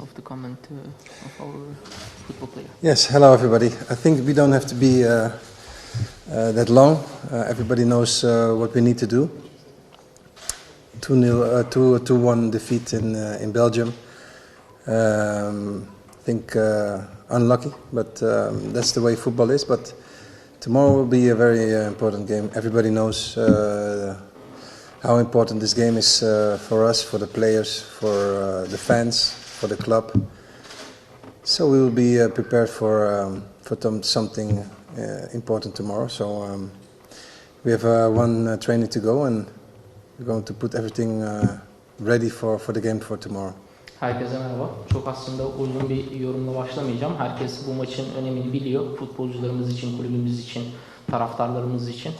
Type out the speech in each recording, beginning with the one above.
of the comment uh, of our football player. Yes, hello everybody. I think we don't have to be uh, uh, that long. Uh, everybody knows uh, what we need to do. 2 0, uh, 2 2 1 defeat in, uh, in Belgium. Um, I think uh, unlucky, but um, that's the way football is. But tomorrow will be a very uh, important game. Everybody knows uh, how important this game is uh, for us, for the players, for uh, the fans, for the club. So we will be uh, prepared for um, for something uh, important tomorrow. So um, we have uh, one uh, training to go, and we're going to put everything uh, ready for, for the game for tomorrow. Herkese merhaba. Çok aslında uzun bir yorumla başlamayacağım. Herkes bu maçın önemini biliyor. Futbolcularımız için, kulübümüz için, taraftarlarımız için.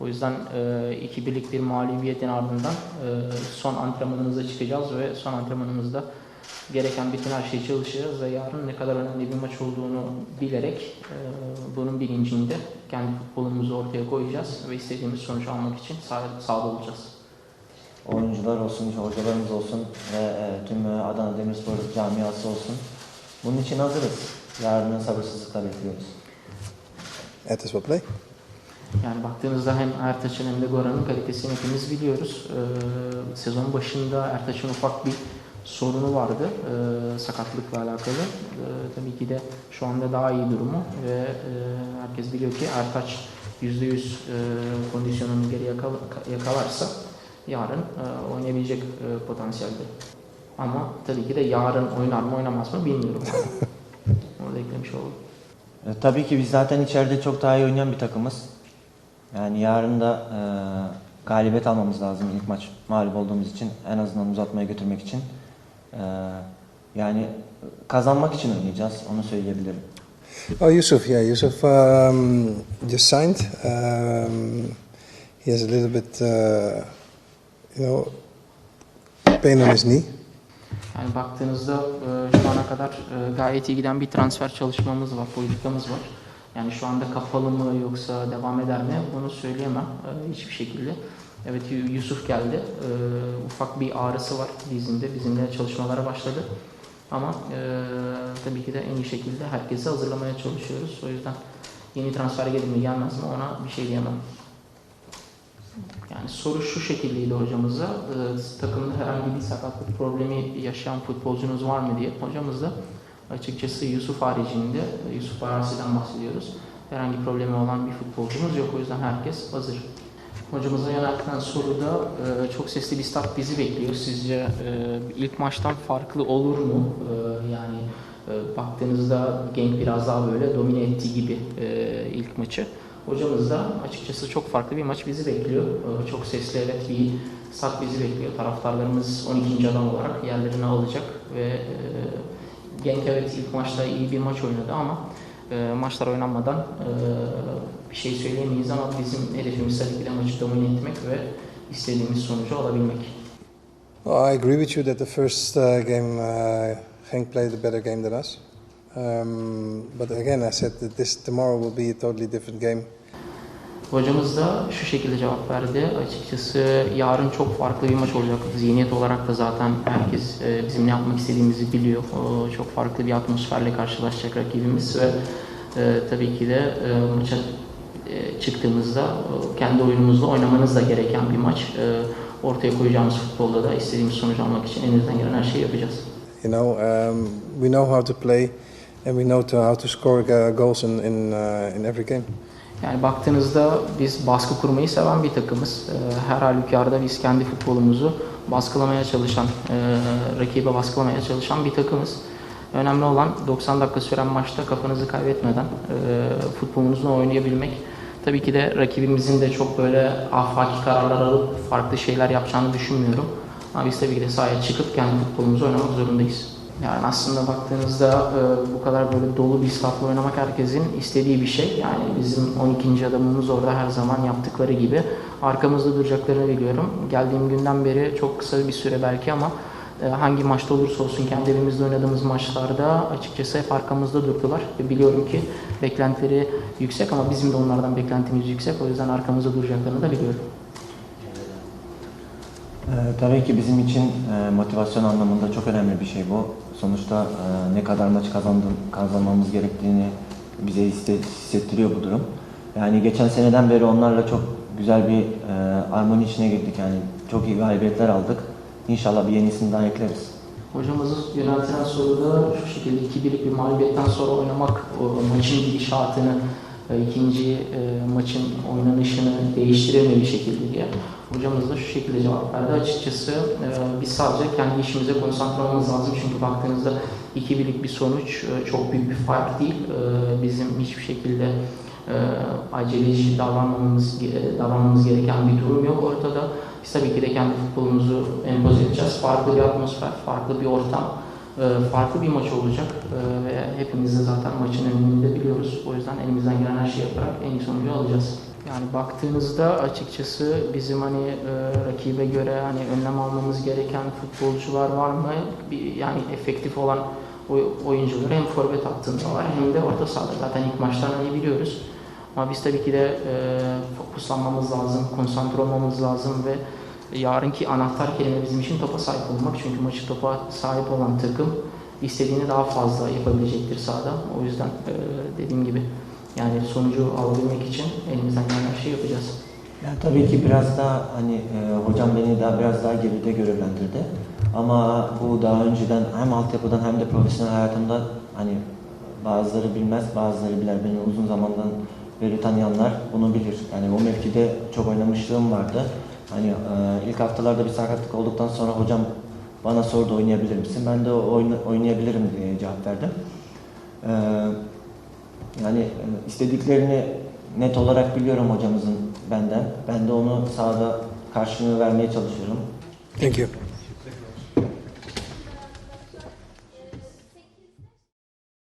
O yüzden e, iki birlik bir mağlubiyetin ardından e, son antrenmanımıza çıkacağız ve son antrenmanımızda gereken bütün her şeyi çalışacağız ve yarın ne kadar önemli bir maç olduğunu bilerek e, bunun bilincinde kendi futbolumuzu ortaya koyacağız ve istediğimiz sonucu almak için sahada, sahada olacağız. oyuncular olsun, hocalarımız olsun ve e, tüm e, Adana Demirspor camiası olsun. Bunun için hazırız. Yarını sabırsızlıkla bekliyoruz. Will play. Yani baktığınızda hem Ertaç'ın hem de Goran'ın kalitesini hepimiz biliyoruz. Ee, sezon başında Ertaç'ın ufak bir sorunu vardı ee, sakatlıkla alakalı. Ee, tabii ki de şu anda daha iyi durumu ve e, herkes biliyor ki Ertaç %100 e, kondisyonunu geri yakal- yakalarsa yarın e, oynayabilecek e, potansiyelde. Ama tabii ki de yarın oynar mı oynamaz mı bilmiyorum. Orada eklemiş oldum. E, tabii ki biz zaten içeride çok daha iyi oynayan bir takımız. Yani yarın da e, galibiyet almamız lazım ilk maç mağlup olduğumuz için. En azından uzatmaya götürmek için. E, yani kazanmak için oynayacağız. Onu söyleyebilirim. Oh, Yusuf, yeah, Yusuf um, just signed. Um, he has a little bit, uh, you know, pain on his knee. Yani baktığınızda e, şu ana kadar e, gayet iyi giden bir transfer çalışmamız var, politikamız var. Yani şu anda kapalı mı yoksa devam eder mi bunu söyleyemem e, hiçbir şekilde. Evet Yu- Yusuf geldi. E, ufak bir ağrısı var dizinde. Bizimle çalışmalara başladı. Ama e, tabii ki de en iyi şekilde herkesi hazırlamaya çalışıyoruz. O yüzden yeni transfer gelir mi gelmez mi ona bir şey diyemem. Yani soru şu şekildeydi hocamıza. e, takımda herhangi bir sakatlık problemi yaşayan futbolcunuz var mı diye. Hocamız da açıkçası Yusuf haricinde, Yusuf Arasi'den bahsediyoruz. Herhangi problemi olan bir futbolcumuz yok. O yüzden herkes hazır. Hocamıza yöneltilen soruda e, çok sesli bir stat bizi bekliyor. Sizce e, ilk maçtan farklı olur mu? E, yani baktığınızda Genk biraz daha böyle domine ettiği gibi ilk maçı. Hocamız da açıkçası çok farklı bir maç bizi bekliyor. Çok sesli evet bir stat bizi bekliyor. Taraftarlarımız 12. adam olarak yerlerini alacak ve Genk evet ilk maçta iyi bir maç oynadı ama e, maçlar oynanmadan e, bir şey söyleyemeyiz ama bizim hedefimiz tabii ki de maçı domine etmek ve istediğimiz sonucu alabilmek. Well, I agree with you that the first uh, game, uh, Henk played a better game than us. Um, but again, I said that this tomorrow will be a totally different game. Hocamız da şu şekilde cevap verdi. Açıkçası yarın çok farklı bir maç olacak. Zihniyet olarak da zaten herkes e, bizim ne yapmak istediğimizi biliyor. Çok farklı bir atmosferle karşılaşacak rakibimiz ve e, tabii ki de e, maça çıktığımızda kendi oyunumuzla oynamanız da gereken bir maç. Ortaya koyacağımız futbolda da istediğimiz sonucu almak için elimizden gelen her şeyi yapacağız. You know, um, we know how to play, and we know to, how to score uh, goals in in, uh, in every game. Yani baktığınızda biz baskı kurmayı seven bir takımız. Ee, Her halükarda biz kendi futbolumuzu baskılamaya çalışan, e, rakibe baskılamaya çalışan bir takımız. Önemli olan 90 dakika süren maçta kafanızı kaybetmeden e, futbolunuzla oynayabilmek. Tabii ki de rakibimizin de çok böyle afaki kararlar alıp farklı şeyler yapacağını düşünmüyorum. Ama biz tabii ki de sahaya çıkıp kendi futbolumuzu oynamak zorundayız. Yani aslında baktığınızda e, bu kadar böyle dolu bir statla oynamak herkesin istediği bir şey. Yani bizim 12. adamımız orada her zaman yaptıkları gibi arkamızda duracaklarını biliyorum. Geldiğim günden beri çok kısa bir süre belki ama e, hangi maçta olursa olsun kendi evimizde oynadığımız maçlarda açıkçası hep arkamızda durdular. Ve biliyorum ki beklentileri yüksek ama bizim de onlardan beklentimiz yüksek. O yüzden arkamızda duracaklarını da biliyorum. Ee, tabii ki bizim için e, motivasyon anlamında çok önemli bir şey bu. Sonuçta e, ne kadar maç kazandım, kazanmamız gerektiğini bize hisse- hissettiriyor bu durum. Yani geçen seneden beri onlarla çok güzel bir e, armoni içine girdik. Yani çok iyi galibiyetler aldık. İnşallah bir yenisini daha ekleriz. Hocamızın yöneltilen soruda şu şekilde 2-1'lik bir mağlubiyetten sonra oynamak o maçın gidişatını, ikinci e, maçın oynanışını bir şekilde diye. Hocamız da şu şekilde cevap verdi. Açıkçası e, biz sadece kendi işimize konsantre olmamız lazım. Çünkü baktığınızda 2-1'lik bir sonuç e, çok büyük bir fark değil. E, Bizim hiçbir şekilde e, aceleci davranmamamız, ge- davranmamız gereken bir durum yok ortada. Biz tabii ki de kendi futbolumuzu empoze edeceğiz. Farklı bir atmosfer, farklı bir ortam, e, farklı bir maç olacak E, ve hepimiz zaten maçın önemini de biliyoruz. O yüzden elimizden gelen her şeyi yaparak en iyi sonucu alacağız. Yani baktığınızda açıkçası bizim hani e, rakibe göre hani önlem almamız gereken futbolcular var mı? Bir, yani efektif olan oy- oyuncuları hem forvet hattında var hem de orta sahada. Zaten ilk maçtan hani biliyoruz. Ama biz tabii ki de e, fokuslanmamız lazım, konsantre olmamız lazım ve yarınki anahtar kelime bizim için topa sahip olmak. Çünkü maçı topa sahip olan takım istediğini daha fazla yapabilecektir sahada. O yüzden e, dediğim gibi yani sonucu alabilmek için elimizden gelen her şeyi yapacağız. Yani tabii ki biraz daha hani e, hocam beni daha biraz daha geride görevlendirdi. Ama bu daha önceden hem altyapıdan hem de profesyonel hayatımda hani bazıları bilmez, bazıları bilir. Beni uzun zamandan beri tanıyanlar bunu bilir. Yani o mevkide çok oynamışlığım vardı. Hani e, ilk haftalarda bir sakatlık olduktan sonra hocam bana sordu oynayabilir misin? Ben de oyna, oynayabilirim diye cevap verdim. E, yani e, istediklerini net olarak biliyorum hocamızın benden. Ben de onu sahada karşılığını vermeye çalışıyorum. Thank you.